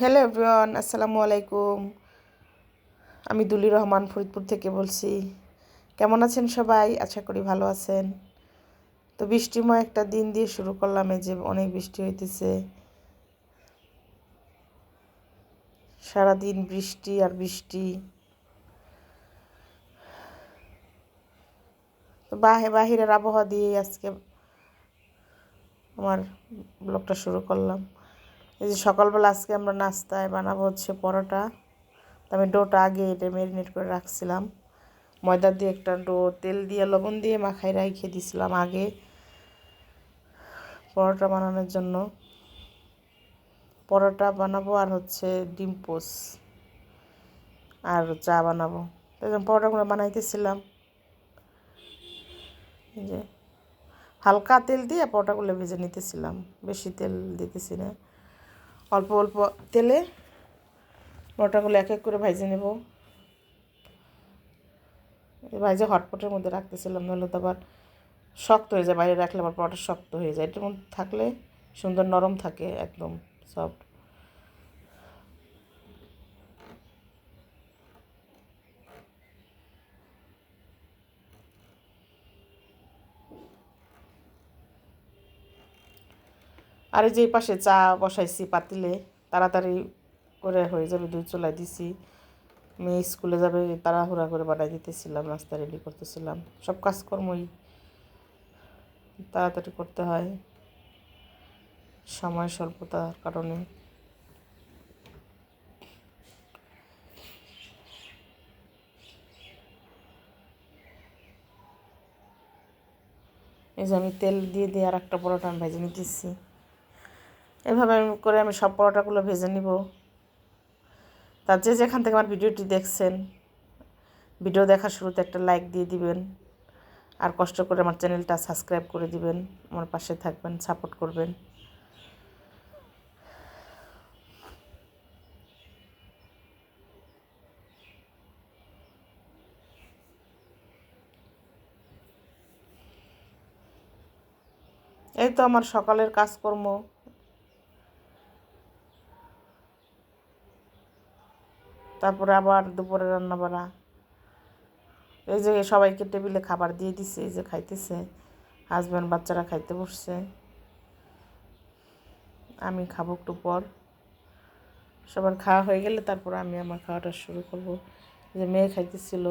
Hello everyone, আসসালামু আলাইকুম। আমি দুলি রহমান ফরিদপুর থেকে বলছি। কেমন আছেন সবাই? আশা করি ভালো আছেন। তো বৃষ্টিময় একটা দিন দিয়ে শুরু করলাম, এই যে অনেক বৃষ্টি হইতেছে। সারাদিন বৃষ্টি আর বৃষ্টি। তো বাহে, বাহিরের আবহাওয়া দিয়ে আজকে আমার ব্লগটা শুরু করলাম। এই যে সকালবেলা আজকে আমরা নাস্তায় বানাবো হচ্ছে পরোটা। আমি ডোটা আগে এটা ম্যারিনেট করে রাখছিলাম। ময়দা দিয়ে একটা ডো, তেল দিয়ে, লবণ দিয়ে মাখাই রাখে দিছিলাম আগে পরোটা বানানোর জন্য। পরোটা বানাবো আর হচ্ছে ডিম পোস আর চা বানাবো। পরোটাগুলো বানাইতেছিলাম। যে হালকা তেল দিয়ে পরোটাগুলো ভেজে নিতেছিলাম। বেশি তেল দিতেছি না। অল্প অল্প তেলে পরোটাগুলো এক এক করে ভাইজে নেব। ভাইজে হটপটের মধ্যে রাখতেছিলাম, নাহলে তো আবার শক্ত হয়ে যায়, বাইরে রাখলে আবার পরোটা শক্ত হয়ে যায়। এটার মধ্যে থাকলে সুন্দর নরম থাকে, একদম সফট আর যে পাশে চা বসাইছি পাতিলে, তাড়াতাড়ি করে হয়ে যাবে দুধ চলাই দিছি। মেয়ে স্কুলে যাবে, তাড়াহুড়া করে বানাই দিতেছিলাম, নাস্তা রেডি করতেছিলাম। সব কাজকর্মই তাড়াতাড়ি করতে হয়, সময় স্বল্পতার কারণে। এই যে আমি তেল দিয়ে দিয়ে আর একটা পরোটা আমি ভেজে নিতেছি। এভাবে করে আমি সব পরোটাগুলো ভেজে নিব। তার যে যেখান থেকে আমার ভিডিওটি দেখছেন, ভিডিও দেখার শুরুতে একটা লাইক দিয়ে দিবেন। আর কষ্ট করে আমার চ্যানেলটা সাবস্ক্রাইব করে দিবেন, আমার পাশে থাকবেন সাপোর্ট করবেন। এই তো আমার সকালের কাজকর্ম। তারপরে আবার দুপুরে রান্না বাড়া এই যে সবাইকে টেবিলে খাবার দিয়ে দিছে, এই যে খাইতেছে। হাজব্যান্ড বাচ্চারা খাইতে বসছে। আমি খাব একটু পর। সবার খাওয়া হয়ে গেলে তারপর আমি আমার খাওয়াটা শুরু করব। যে মেয়ে খাইতেছিল,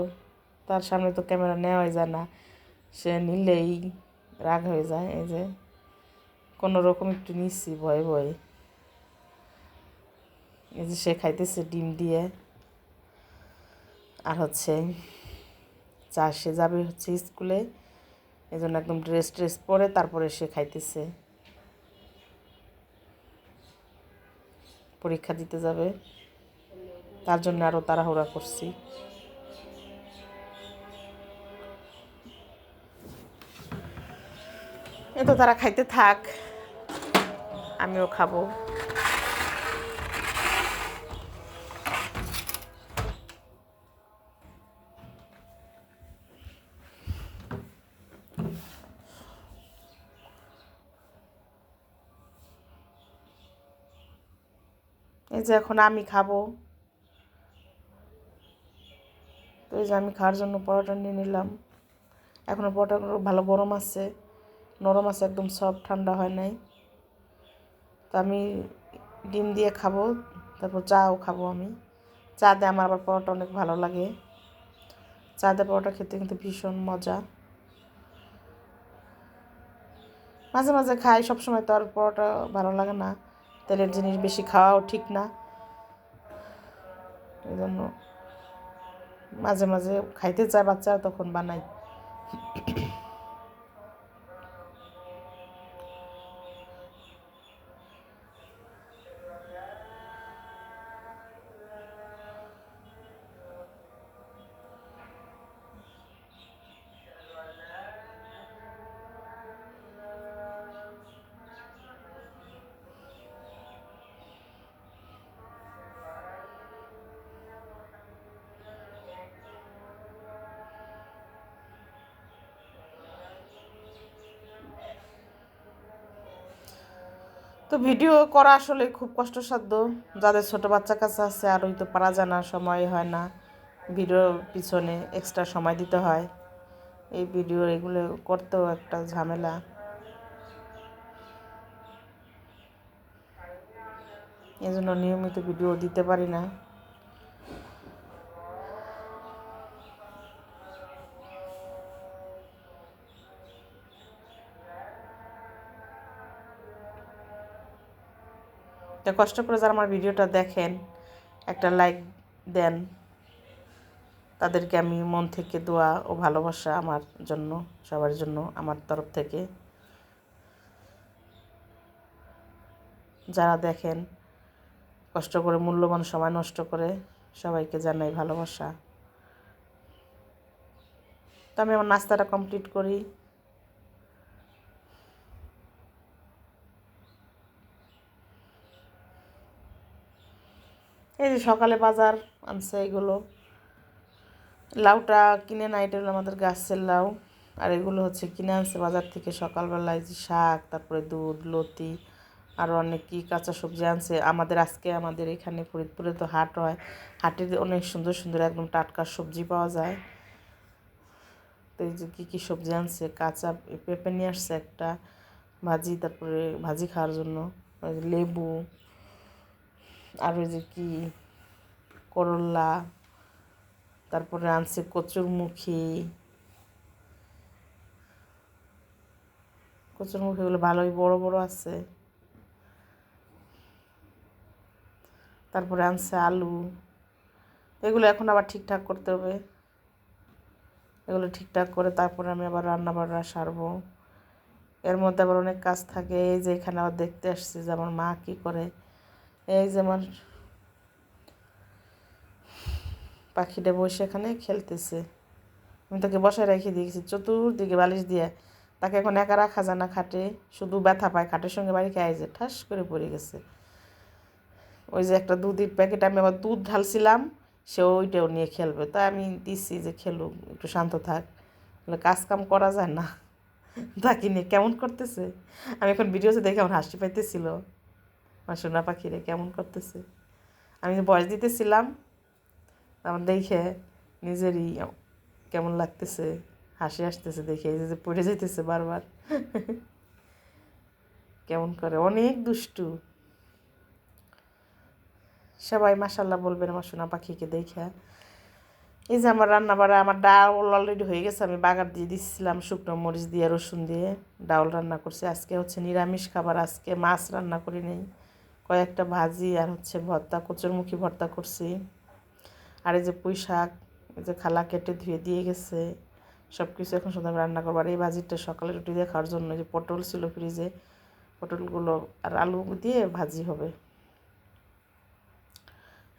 তার সামনে তো ক্যামেরা নেওয়াই যায় না। সে নিলেই রাগ হয়ে যায়, এই যে। কোনো রকম একটু নিচ্ছি ভয়ে ভয়ে। এই যে সে খাইতেছে ডিম দিয়ে। আর হচ্ছে চা সে যাবে হচ্ছে স্কুলে এই জন্য একদম ড্রেস ট্রেস পরে তারপরে সে খাইতেছে। পরীক্ষা দিতে যাবে। তার জন্য আরও তাড়াহুড়া করছি। এ তো তারা খাইতে থাক, আমিও খাব। এই যে এখন আমি খাব। তো এই যে আমি খাওয়ার জন্য পরোটা নিয়ে নিলাম। এখনও পরোটা ভালো গরম আছে, নরম আছে, একদম সফট ঠান্ডা হয় নাই। তো আমি ডিম দিয়ে খাব, তারপর চাও খাব আমি। চা দিয়ে আমার আবার পরোটা অনেক ভালো লাগে। চা দিয়ে পরোটা খেতে কিন্তু ভীষণ মজা। মাঝে মাঝে খাই, সবসময় তো আর পরোটা ভালো লাগে না। তেলের জিনিস বেশি খাওয়াও ঠিক না। এই জন্য মাঝে মাঝে খাইতে চায় বাচ্চা তখন বানাই। তো ভিডিও করা আসলে খুব কষ্টসাধ্য। যাদের ছোট বাচ্চা কাছে আছে আর ওই তো পারা যায় না, সময় হয় না। ভিডিওর পিছনে এক্সট্রা সময় দিতে হয়। এই ভিডিও এগুলো করতেও একটা ঝামেলা। এই জন্য নিয়মিত ভিডিও দিতে পারি না। তো কষ্ট করে যারা আমার ভিডিওটা দেখেন, একটা লাইক দেন, তাদেরকে আমি মন থেকে দোয়া ও ভালোবাসা আমার জন্য, সবার জন্য, আমার তরফ থেকে। যারা দেখেন, কষ্ট করে, মূল্যবান সময় নষ্ট করে সবাইকে জানাই ভালোবাসা। তো আমি আমার নাস্তাটা কমপ্লিট করি। এই যে সকালে বাজার আনছে এগুলো। লাউটা কিনে না, এটা হলো আমাদের গাছের লাউ। আর এগুলো হচ্ছে কিনে আনছে বাজার থেকে সকালবেলায় যে শাক, তারপরে দুধ, লতি আরও অনেক কী কাঁচা সবজি আনছে। আমাদের আজকে আমাদের এখানে ফরিদপুরে তো হাট হয়, হাটে অনেক সুন্দর সুন্দর একদম টাটকা সবজি পাওয়া যায়। তো এই যে কী কী সবজি আনছে, কাঁচা পেঁপে নিয়ে আসছে একটা ভাজি, তারপরে ভাজি খাওয়ার জন্য লেবু আর ওই যে কি করল্লা তারপরে আনছে কচুরমুখী। কচুরমুখীগুলো ভালোই বড় বড় আছে। তারপরে আনছে আলু। এগুলো এখন আবার ঠিকঠাক করতে হবে। এগুলো ঠিকঠাক করে তারপরে আমি আবার রান্না বান্না সারবো। এর মধ্যে আবার অনেক কাজ থাকে। এই যে এখানে আবার দেখতে আসছি যে আমার মা কী করে এই যে আমার পাখিটা বসে এখানে খেলতেছে। আমি তাকে বসায় রেখে দিয়েছি, চতুর্দিকে বালিশ দিয়ে। তাকে এখন একা রাখা যায় না খাটে, শুধু ব্যথা পায়, খাটের সঙ্গে বাড়ি খেয়ে যে, ঠাস করে পড়ে গেছে। ওই যে একটা দুধের প্যাকেট, আমি আবার দুধ ঢালছিলাম, সে ওইটাও নিয়ে খেলবে। তাই আমি দিচ্ছি যে খেলুক একটু শান্ত থাক। কাজ কাম করা যায় না। তাকে নিয়ে কেমন করতেছে? আমি এখন ভিডিওতে দেখে আমার হাসি পাইতেছিল। সোনা পাখিরে কেমন করতেছে? আমি বয়স দিতেছিলাম, আমার দেখে নিজেরই কেমন লাগতেছে, হাসি আসতেছে দেখে, এই যে পড়ে যেতেছে বারবার। কেমন করে? অনেক দুষ্টু। সবাই মাসাল্লাহ বলবেন আমার সোনা পাখিকে দেখে। এই যে আমার রান্না বাড়া আমার ডাল অলরেডি হয়ে গেছে, আমি বাগার দিয়ে দিচ্ছিলাম শুকনো মরিচ দিয়ে, রসুন দিয়ে। ডাউল রান্না করছি। আজকে হচ্ছে নিরামিষ খাবার, আজকে মাছ রান্না করি নেই। কয়েকটা ভাজি আর হচ্ছে ভর্তা কচুরমুখী ভর্তা করছি। আর এই যে পুঁই শাক, এই যে খালা কেটে ধুয়ে দিয়ে গেছে সব কিছু এখন আমি রান্না করব। আর এই ভাজিটা সকালে রুটি দিয়ে খাওয়ার জন্য যে পটল ছিল ফ্রিজে, পটলগুলো আর আলু দিয়ে ভাজি হবে।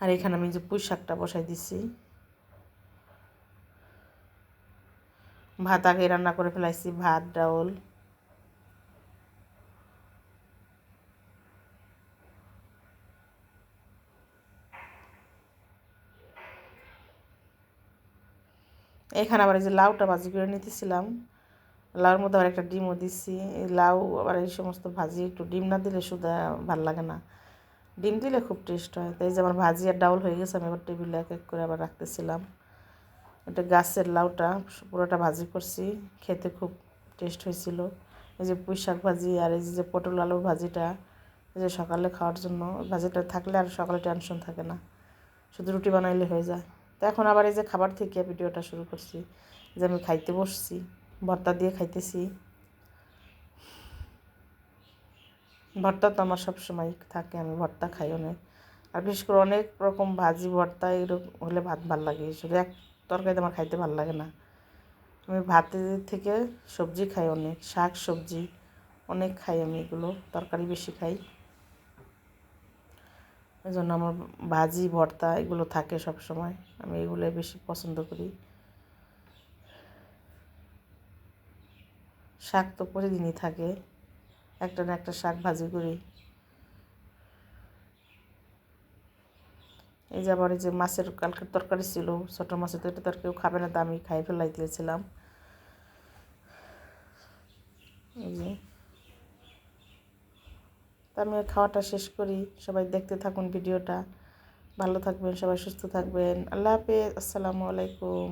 আর এখানে আমি যে পুঁই শাকটা বসাই দিছি। ভাত আগে রান্না করে ফেলাইছি, ভাত, ডাউল এখানে আবার এই যে লাউটা ভাজি করে নিতেছিলাম। লাউর মধ্যে আবার একটা ডিমও দিচ্ছি এই লাউ আবার এই সমস্ত ভাজি, একটু ডিম না দিলে শুধু ভালো লাগে না। ডিম দিলে খুব টেস্ট হয়। তাই যে আমার ভাজি আর ডাউল হয়ে গেছে, আমি আবার টেবিলে এক এক করে আবার রাখতেছিলাম। এটা গাছের লাউটা, পুরোটা ভাজি করছি। খেতে খুব টেস্ট হয়েছিল। এই যে পুঁই শাক ভাজি আর এই যে পটল আলুর ভাজিটা, এই যে সকালে খাওয়ার জন্য। ভাজিটা থাকলে আর সকালে টেনশন থাকে না। শুধু রুটি বানাইলে হয়ে যায়। তো এখন আবার এই যে খাবার থেকে ভিডিওটা শুরু করছি যে আমি খাইতে বসছি, ভর্তা দিয়ে খাইতেছি। ভর্তা তো আমার সবসময় থাকে, আমি ভর্তা খাই অনেক। আর বিশেষ করে অনেক রকম ভাজি, ভর্তা, এরকম হলে ভাত ভালো লাগে। শুধু এক তরকারিতে আমার খাইতে ভালো লাগে না। আমি ভাতের থেকে সবজি খাই অনেক, শাক সবজি অনেক খাই আমি এগুলো, তরকারি বেশি খাই। এই জন্য আমার ভাজি ভর্তা এগুলো থাকে সব সময় আমি এগুলো বেশি পছন্দ করি। শাক তো প্রতিদিনই থাকে। একটা না একটা শাক ভাজি করি। এই যে আবার এই যে মাছের কালকের তরকারি ছিল, ছোটো মাছের তো এটা তো আর কেউ খাবে না, তো আমি খাই ফেলাই দিয়েছিলাম এই যে আমি খাওয়াটা শেষ করি। সবাই দেখতে থাকুন ভিডিওটা। ভালো থাকবেন, সবাই সুস্থ থাকবেন। আল্লাহ হাফেজ, আসসালামু আলাইকুম।